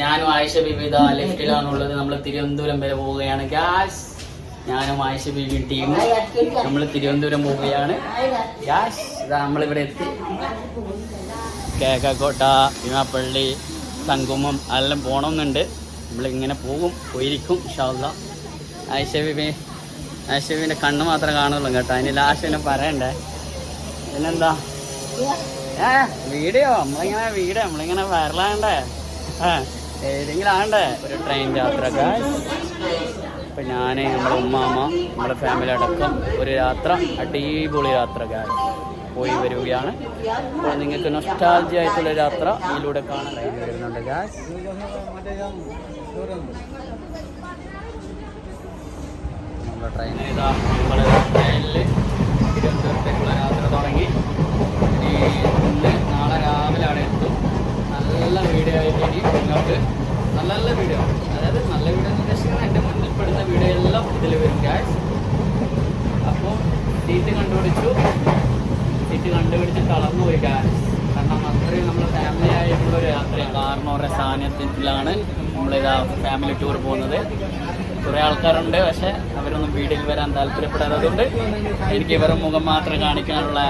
ഞാനും ആയിഷ ബിബിത ലെഫ്റ്റിലാണുള്ളത്. നമ്മൾ തിരുവനന്തപുരം വരെ പോവുകയാണ്. ഗ്യാസ് ഞാനും ആയിഷ ബിബി ടീം നമ്മൾ തിരുവനന്തപുരം പോവുകയാണ്. ഗ്യാസ് ഇതാ നമ്മളിവിടെ എത്തി. കേക്കക്കോട്ട ഭീമാപ്പള്ളി സംഗമം എല്ലാം പോകണമെന്നുണ്ട് നമ്മളിങ്ങനെ പോകും പോയിരിക്കും ഇൻഷാല്ല ആയിഷ ബിബി ആയിഷ ബിബിന്റെ കണ്ണ് മാത്രം കാണുള്ളൂ കേട്ടോ. അതിന് ലാസ്റ്റ് പിന്നെ പറയണ്ടേ. പിന്നെന്താ? ഏ വീഡിയോ? നമ്മളിങ്ങനെ വീഡിയോ നമ്മളിങ്ങനെ വരലാണ്ടേ ആ ഏതെങ്കിലും ഒരു ട്രെയിൻ യാത്ര ഇപ്പൊ ഞാൻ നമ്മുടെ ഉമ്മാമ്മ നമ്മുടെ ഫാമിലി അടക്കം ഒരു യാത്ര അടിപൊളി യാത്ര guys. പോയി വരികയാണ്. അപ്പോൾ നിങ്ങൾക്ക് നൊസ്റ്റാൾജി ആയിട്ടുള്ള യാത്ര ഇതിലൂടെ കാണാൻ വരുന്നുണ്ട് guys. നമ്മുടെ ട്രെയിൻ ഇതാ നമ്മൾ ട്രെയിനിൽ തിരുവനന്തപുരത്തേക്കുള്ള യാത്ര തുടങ്ങി. ഇനി നാളെ രാവിലെ അവിടെ എത്തും. നല്ല വീഡിയോ ആയിട്ട് ഇനി നിങ്ങൾക്ക് നല്ല നല്ല വീഡിയോ അതായത് നല്ല വീഡിയോ എന്ന് ഉദ്ദേശിക്കുന്നത് എന്റെ മുന്നിൽ പെടുന്ന വീഡിയോ എല്ലാം ഇതിൽ വരും ഗ്യാസ് അപ്പോൾ സീറ്റ് കണ്ടുപിടിച്ചു. സീറ്റ് കണ്ടുപിടിച്ച് തളർന്നു പോയി ഗ്യാസ് കാരണം അത്രയും നമ്മൾ ഫാമിലി ആയിട്ടുള്ള ഒരു യാത്രയാണ്. കാറിനോടെ സാന്നിധ്യത്തിലാണ് നമ്മളിതാ ഫാമിലി ടൂർ പോകുന്നത്. കുറേ ആൾക്കാരുണ്ട് പക്ഷെ അവരൊന്നും വീട്ടിൽ വരാൻ താല്പര്യപ്പെടാത്തതുകൊണ്ട് എനിക്ക് ഇവരുടെ മുഖം മാത്രം കാണിക്കാനുള്ള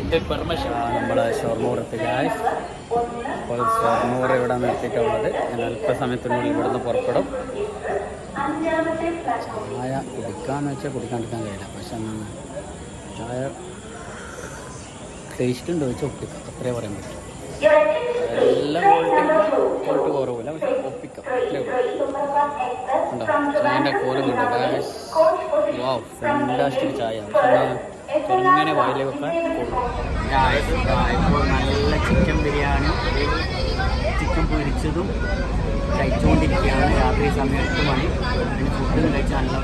ഇത് പെർമിഷൻ നമ്മുടെ ഷൊർണൂർ എത്തി ഗ്യാസ് അപ്പോൾ ഷൊർണൂർ ഇവിടെ നിർത്തിയിട്ടുള്ളത്. ഞാൻ അല്പസമയത്തിനുള്ളിൽ ഇവിടുന്ന് പുറപ്പെടും. ചായ കുടിക്കാന്ന് വെച്ചാൽ കുടിക്കാണ്ടിരിക്കാൻ കഴിയില്ല. പക്ഷെ എന്നാണ് ചായ ടേസ്റ്റ് ഉണ്ടോ വെച്ചാൽ ഒപ്പിക്കാം അത്രേ പറയാൻ പറ്റും. എല്ലാം കുറവില്ല. ഒപ്പിക്കാം അത്രേ ഉണ്ടോ? കോലും കണ്ടോ? വാവ് ഫാന്റാസ്റ്റിക് ചായ. ചെറുങ്ങനെ വയലിൽ വെക്കാൻ ഇപ്പോൾ നല്ല ചിക്കൻ ബിരിയാണി. ചിക്കൻ പൊരിച്ചതും കഴിച്ചുകൊണ്ടിരിക്കുകയാണ് രാത്രി സമയം മണി. അതിന് ഫുഡും കഴിച്ച് നല്ല